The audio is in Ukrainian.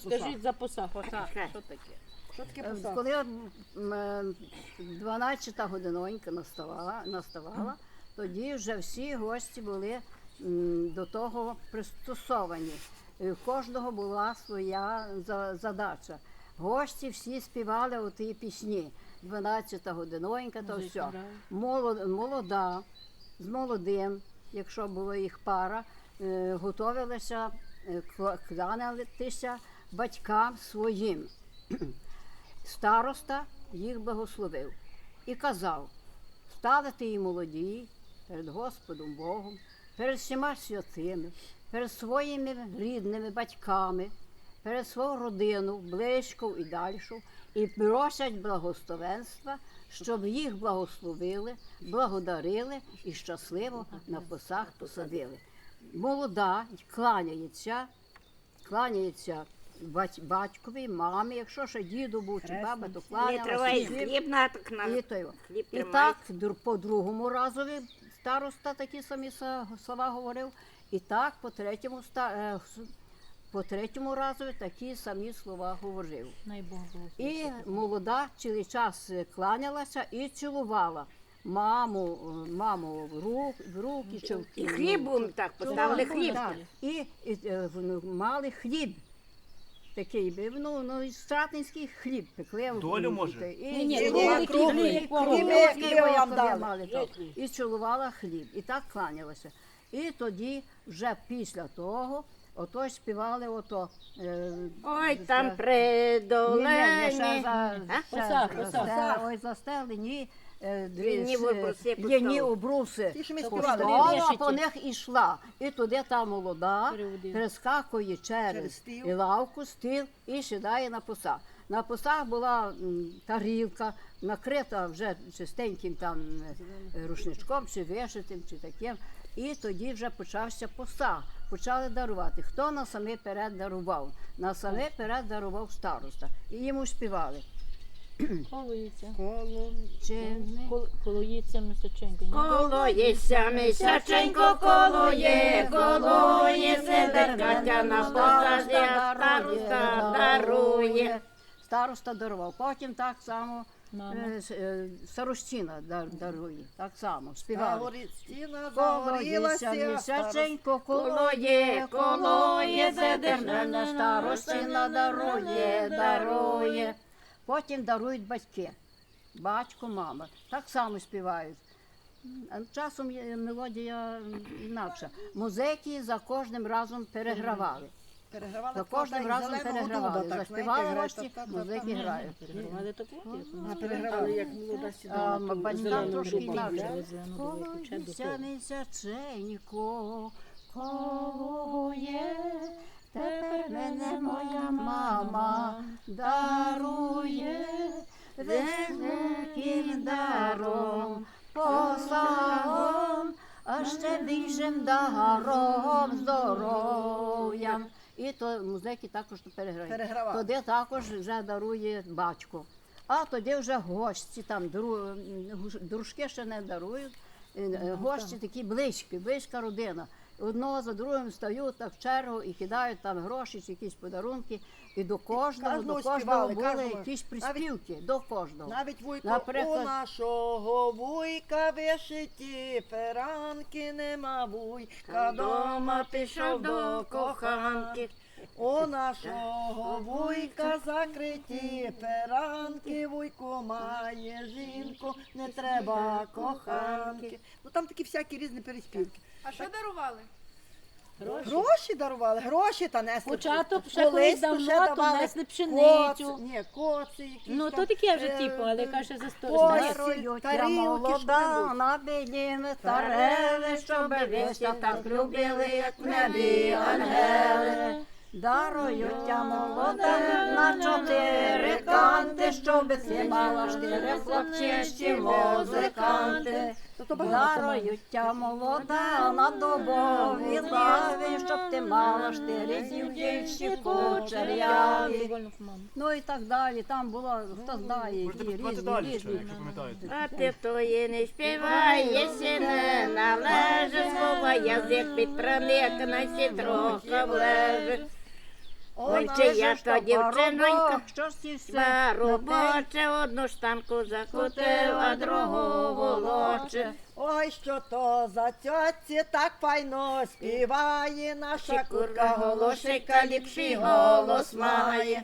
Скажіть за посаг. Посаг. Що таке? Що таке Е. Коли м, е, 12 годинонька наставала, наставала, тоді вже всі гості були м, до того пристосовані. Е, У кожного була своя за- задача. Гості всі співали у ті пісні. 12 годинонька, то все. Молод- Молода з молодим, якщо було їх пара, е, готувалися е, кла- кланятися батькам своїм. Староста їх благословив і казав: ставити і молоді перед Господом Богом, перед всіма святими, перед своїми рідними батьками, перед свою родину, близьку і дальшу, і просять благословенства, щоб їх благословили, благодарили і щасливо на посах посадили. Молода кланяється, кланяється бать- батькові, мамі, якщо ще діду був чи баба, то Не кланялася. тривай хліб на так на І, то його. хліб і тримай. так дру- по другому разові староста такі самі са- слова говорив, і так по третьому, ста- е, с- по третьому разові такі самі слова говорив. Най Бог. І молода цілий час е, кланялася і цілувала маму, е, маму в, рук, в руки. Чи, в- І хлібом так поставили хліб. Так. І, і е, вони мали хліб. Такий, би, ну, ну, і стратинський хліб пекли. Долю, може? І, Ні, ні, ні, круглий круглий круглий вам дали. мали, так. І цілувала хліб. І так кланялася. І тоді, вже після того, ото співали ото. Е, Ой, там за- ні, ні, ні, ще придолені. за, ще Посах, за- посах. за- ой, застелені. е, дві ні с- обруси лінні поставили. обруси Ті, що ми поставила, співали. а по них ішла. І туди та молода перескакує через, Через стіл. і лавку, стіл і сідає на посах. На посах була тарілка, накрита вже чистеньким там е, рушничком, чи вишитим, чи таким. І тоді вже почався посаг. Почали дарувати. Хто на саме перед дарував? На саме перед дарував староста. І йому співали. Колується. Колується мисоченько. Колоється місяченько, колоє, колоє, сиде Катя на посаді, а староста дарує. Староста дарував. Потім так само е, е, старостіна дар- дарує. Так само співали. Загорить стіна, загорілася, місяченько, колоє, Колоє, задержана старостина дарує, дарує. Потім дарують батьки. Батько, мама. Так само співають. А Часом є мелодія інакша. Музики за кожним разом перегравали. Перегравали кожним разом перегравали. Заспівали гості, музики грають. Перегравали таку? А, перегравали, як молода сідала. батькам трошки інакше. того. місяченько, колує, тепер мене моя мама дарує великим даром, посагом, а ще більшим даром здоров'ям. І то музики також переграють. Перегравав. Тоді також вже дарує батько. А тоді вже гості, там дру- дружки ще не дарують. е, е, Гості такі близькі, близька родина. Одного за другим стають так в чергу і кидають там гроші чи якісь подарунки. І до кожного, і до кожного співали, були кожного. якісь Навіть- до кожного. Навіть вуйко, Наприклад- у нашого вуйка вишиті феранки нема вуйка, Дома пішов до коханки. У нашого вуйка закриті феранки, вуйко має жінку, не треба коханки. Ну там такі всякі різні переспівки. А що дарували? Гроші дарували, гроші та несли. Початок ще Колись давно, то несли пшеницю. коци, Ні, коци якісь. Ну, там, то таке вже е, типу, але каже за сто. Я тарілки, молода що-небудь. на біліми старели, щоб вися так любили, як в небі ангели. Дарують я молода на чотири канти, щоб ти мала штири хлопчищі музиканти. Дарують я молода на дубові лаві, щоб ти мала штири дівчищі кучеряві. Ну і так далі. Там було, хто знає, які різні, різні. якщо. А ти тої не співай, якщо не належить слова, язик під проник на сітрока влеже. Ой, я то дівчинонька? Ба робоче, одну штанку закотив, а другу волоче. Ой, що то за тьоці так файно співає наша курка голошика, ліпший голос має.